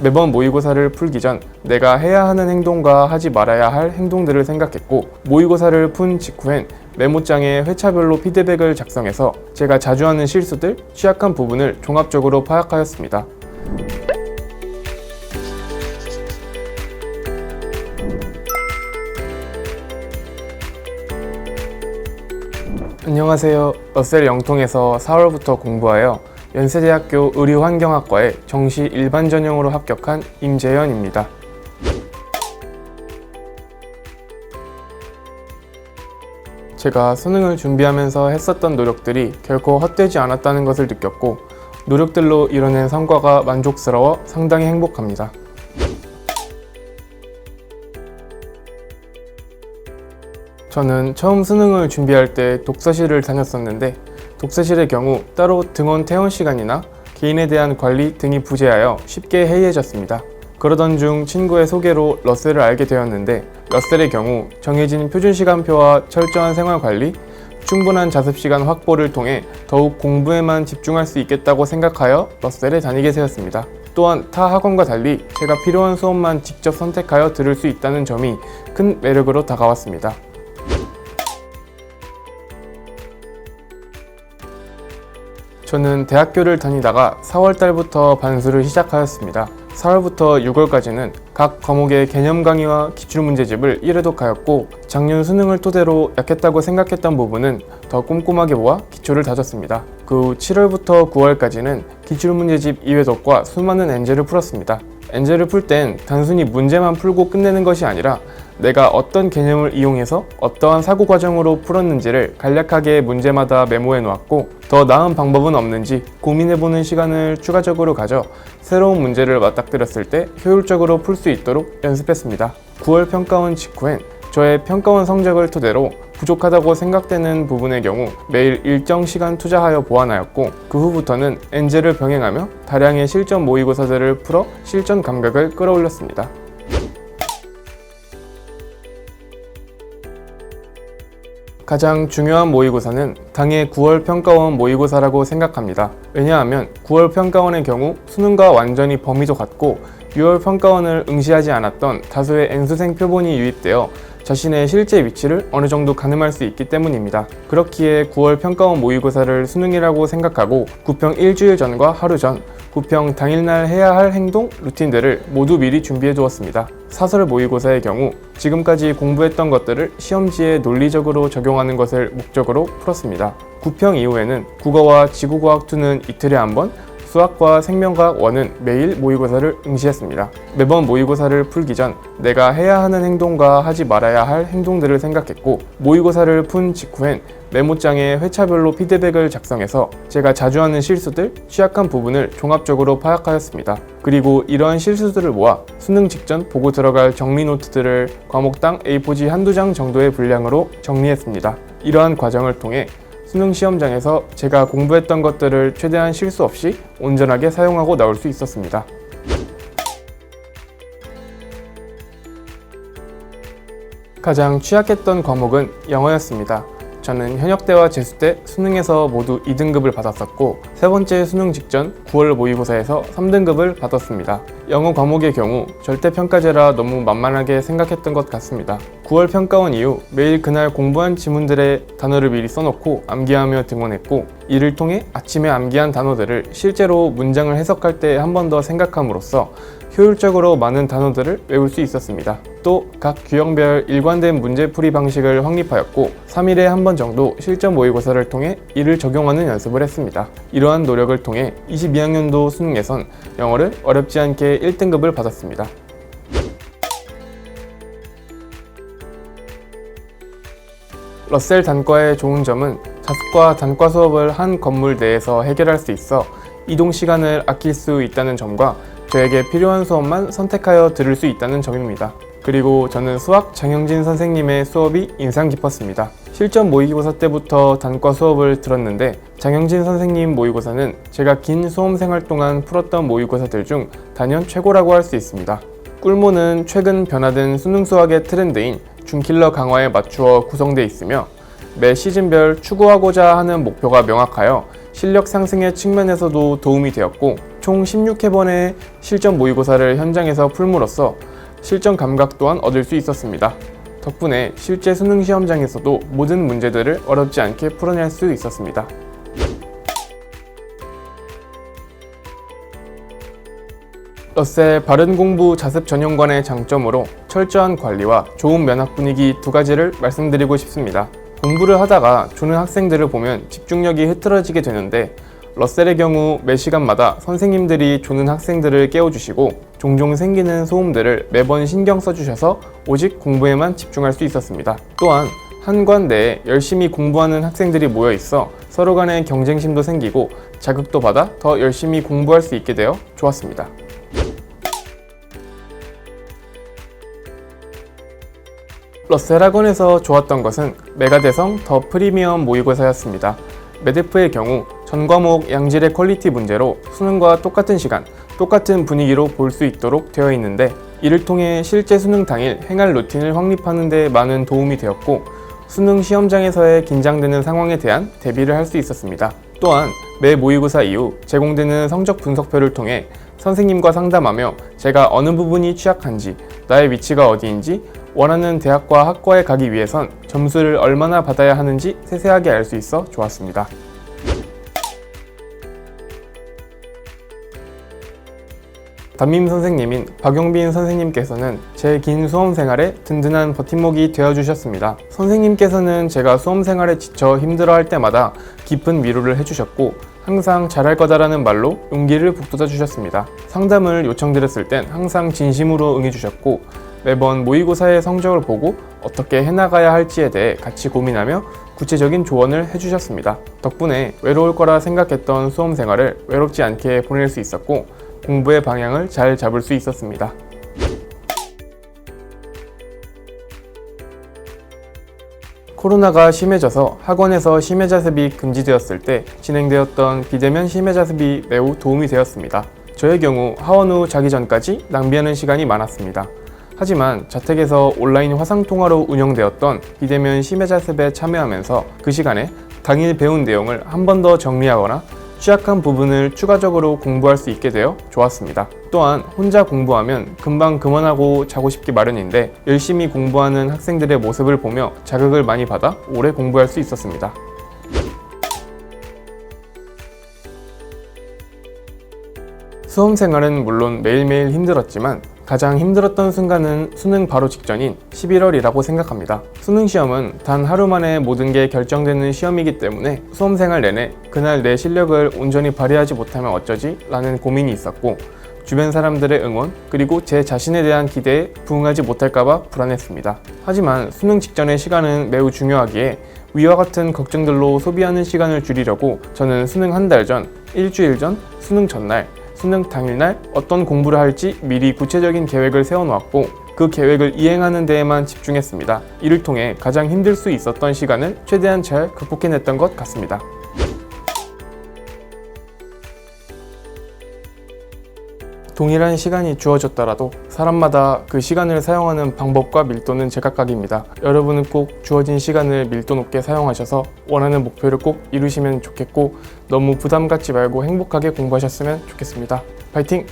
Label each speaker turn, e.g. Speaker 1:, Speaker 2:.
Speaker 1: 매번 모의고사를 풀기 전 내가 해야 하는 행동과 하지 말아야 할 행동들을 생각했고 모의고사를 푼 직후엔 메모장에 회차별로 피드백을 작성해서 제가 자주 하는 실수들, 취약한 부분을 종합적으로 파악하였습니다. 안녕하세요. 러셀 영통에서 4월부터 공부하여 연세대학교 의료환경학과에 정시 일반 전형으로 합격한 임재현입니다. 제가 수능을 준비하면서 했었던 노력들이 결코 헛되지 않았다는 것을 느꼈고 노력들로 이뤄낸 성과가 만족스러워 상당히 행복합니다. 저는 처음 수능을 준비할 때 독서실을 다녔었는데 독서실의 경우 따로 등원 퇴원 시간이나 개인에 대한 관리 등이 부재하여 쉽게 해이해졌습니다. 그러던 중 친구의 소개로 러셀을 알게 되었는데 러셀의 경우 정해진 표준 시간표와 철저한 생활 관리, 충분한 자습 시간 확보를 통해 더욱 공부에만 집중할 수 있겠다고 생각하여 러셀에 다니게 되었습니다. 또한 타 학원과 달리 제가 필요한 수업만 직접 선택하여 들을 수 있다는 점이 큰 매력으로 다가왔습니다. 저는 대학교를 다니다가 4월 달부터 반수를 시작하였습니다. 4월부터 6월까지는 각 과목의 개념 강의와 기출 문제집을 1회독하였고 작년 수능을 토대로 약했다고 생각했던 부분은 더 꼼꼼하게 모아 기초를 다졌습니다. 그 후 7월부터 9월까지는 기출 문제집 2회독과 수많은 엔젤을 풀었습니다. 엔젤을 풀땐 단순히 문제만 풀고 끝내는 것이 아니라 내가 어떤 개념을 이용해서 어떠한 사고 과정으로 풀었는지를 간략하게 문제마다 메모해 놓았고 더 나은 방법은 없는지 고민해 보는 시간을 추가적으로 가져 새로운 문제를 맞닥뜨렸을 때 효율적으로 풀 수 있도록 연습했습니다. 9월 평가원 직후엔 저의 평가원 성적을 토대로 부족하다고 생각되는 부분의 경우 매일 일정 시간 투자하여 보완하였고 그 후부터는 엔젤을 병행하며 다량의 실전 모의고사들을 풀어 실전 감각을 끌어올렸습니다. 가장 중요한 모의고사는 당해 9월 평가원 모의고사라고 생각합니다. 왜냐하면 9월 평가원의 경우 수능과 완전히 범위도 같고 6월 평가원을 응시하지 않았던 다수의 N수생 표본이 유입되어 자신의 실제 위치를 어느 정도 가늠할 수 있기 때문입니다. 그렇기에 9월 평가원 모의고사를 수능이라고 생각하고 구평 일주일 전과 하루 전, 구평 당일날 해야 할 행동, 루틴들을 모두 미리 준비해 두었습니다. 사설 모의고사의 경우 지금까지 공부했던 것들을 시험지에 논리적으로 적용하는 것을 목적으로 풀었습니다. 구평 이후에는 국어와 지구과학 2는 이틀에 한 번, 수학과 생명과학 1은 매일 모의고사를 응시했습니다. 매번 모의고사를 풀기 전 내가 해야 하는 행동과 하지 말아야 할 행동들을 생각했고 모의고사를 푼 직후엔 메모장에 회차별로 피드백을 작성해서 제가 자주 하는 실수들, 취약한 부분을 종합적으로 파악하였습니다. 그리고 이러한 실수들을 모아 수능 직전 보고 들어갈 정리 노트들을 과목당 A4지 한두 장 정도의 분량으로 정리했습니다. 이러한 과정을 통해 수능 시험장에서 제가 공부했던 것들을 최대한 실수 없이 온전하게 사용하고 나올 수 있었습니다. 가장 취약했던 과목은 영어였습니다. 저는 현역대와 재수대 수능에서 모두 2등급을 받았었고 세 번째 수능 직전 9월 모의고사에서 3등급을 받았습니다. 영어 과목의 경우 절대평가제라 너무 만만하게 생각했던 것 같습니다. 9월 평가원 이후 매일 그날 공부한 지문들의 단어를 미리 써놓고 암기하며 등원했고 이를 통해 아침에 암기한 단어들을 실제로 문장을 해석할 때 한 번 더 생각함으로써 효율적으로 많은 단어들을 외울 수 있었습니다. 또 각 규형별 일관된 문제풀이 방식을 확립하였고 3일에 한 번 정도 실전 모의고사를 통해 이를 적용하는 연습을 했습니다. 이러한 노력을 통해 22학년도 수능에선 영어를 어렵지 않게 1등급을 받았습니다. 러셀 단과의 좋은 점은 자습과 단과 수업을 한 건물 내에서 해결할 수 있어 이동 시간을 아낄 수 있다는 점과 저에게 필요한 수업만 선택하여 들을 수 있다는 점입니다. 그리고 저는 수학 장영진 선생님의 수업이 인상 깊었습니다. 실전 모의고사 때부터 단과 수업을 들었는데 장영진 선생님 모의고사는 제가 긴 수험 생활 동안 풀었던 모의고사들 중 단연 최고라고 할 수 있습니다. 꿀모는 최근 변화된 수능 수학의 트렌드인 준킬러 강화에 맞추어 구성되어 있으며 매 시즌별 추구하고자 하는 목표가 명확하여 실력 상승의 측면에서도 도움이 되었고 총 16회번의 실전 모의고사를 현장에서 풀므로써 실전 감각 또한 얻을 수 있었습니다. 덕분에 실제 수능 시험장에서도 모든 문제들을 어렵지 않게 풀어낼 수 있었습니다. 러셀 바른 공부 자습 전용관의 장점으로 철저한 관리와 좋은 면학 분위기 두 가지를 말씀드리고 싶습니다. 공부를 하다가 조는 학생들을 보면 집중력이 흐트러지게 되는데 러셀의 경우 매 시간마다 선생님들이 조는 학생들을 깨워주시고 종종 생기는 소음들을 매번 신경 써주셔서 오직 공부에만 집중할 수 있었습니다. 또한 한관 내에 열심히 공부하는 학생들이 모여 있어 서로 간의 경쟁심도 생기고 자극도 받아 더 열심히 공부할 수 있게 되어 좋았습니다. 러셀 학원에서 좋았던 것은 메가대성 더 프리미엄 모의고사였습니다. 메데프의 경우 전 과목 양질의 퀄리티 문제로 수능과 똑같은 시간, 똑같은 분위기로 볼 수 있도록 되어 있는데 이를 통해 실제 수능 당일 행할 루틴을 확립하는 데 많은 도움이 되었고 수능 시험장에서의 긴장되는 상황에 대한 대비를 할 수 있었습니다. 또한 매 모의고사 이후 제공되는 성적 분석표를 통해 선생님과 상담하며 제가 어느 부분이 취약한지, 나의 위치가 어디인지, 원하는 대학과 학과에 가기 위해선 점수를 얼마나 받아야 하는지 세세하게 알 수 있어 좋았습니다. 담임 선생님인 박용빈 선생님께서는 제 긴 수험 생활에 든든한 버팀목이 되어 주셨습니다. 선생님께서는 제가 수험 생활에 지쳐 힘들어 할 때마다 깊은 위로를 해주셨고 항상 잘할 거다라는 말로 용기를 북돋아 주셨습니다. 상담을 요청드렸을 땐 항상 진심으로 응해 주셨고 매번 모의고사의 성적을 보고 어떻게 해나가야 할지에 대해 같이 고민하며 구체적인 조언을 해주셨습니다. 덕분에 외로울 거라 생각했던 수험 생활을 외롭지 않게 보낼 수 있었고 공부의 방향을 잘 잡을 수 있었습니다. 코로나가 심해져서 학원에서 심해자습이 금지되었을 때 진행되었던 비대면 심해자습이 매우 도움이 되었습니다. 저의 경우 하원 후 자기 전까지 낭비하는 시간이 많았습니다. 하지만 자택에서 온라인 화상통화로 운영되었던 비대면 심해자 습에 참여하면서 그 시간에 당일 배운 내용을 한 번 더 정리하거나 취약한 부분을 추가적으로 공부할 수 있게 되어 좋았습니다. 또한 혼자 공부하면 금방 그만하고 자고 싶기 마련인데 열심히 공부하는 학생들의 모습을 보며 자극을 많이 받아 오래 공부할 수 있었습니다. 수험 생활은 물론 매일매일 힘들었지만 가장 힘들었던 순간은 수능 바로 직전인 11월이라고 생각합니다. 수능 시험은 단 하루 만에 모든 게 결정되는 시험이기 때문에 수험 생활 내내 그날 내 실력을 온전히 발휘하지 못하면 어쩌지? 라는 고민이 있었고 주변 사람들의 응원 그리고 제 자신에 대한 기대에 부응하지 못할까봐 불안했습니다. 하지만 수능 직전의 시간은 매우 중요하기에 위와 같은 걱정들로 소비하는 시간을 줄이려고 저는 수능 한 달 전, 일주일 전, 수능 전날 수능 당일날 어떤 공부를 할지 미리 구체적인 계획을 세워놓았고 그 계획을 이행하는 데에만 집중했습니다. 이를 통해 가장 힘들 수 있었던 시간을 최대한 잘 극복해냈던 것 같습니다. 동일한 시간이 주어졌더라도 사람마다 그 시간을 사용하는 방법과 밀도는 제각각입니다. 여러분은 꼭 주어진 시간을 밀도 높게 사용하셔서 원하는 목표를 꼭 이루시면 좋겠고 너무 부담 갖지 말고 행복하게 공부하셨으면 좋겠습니다. 파이팅!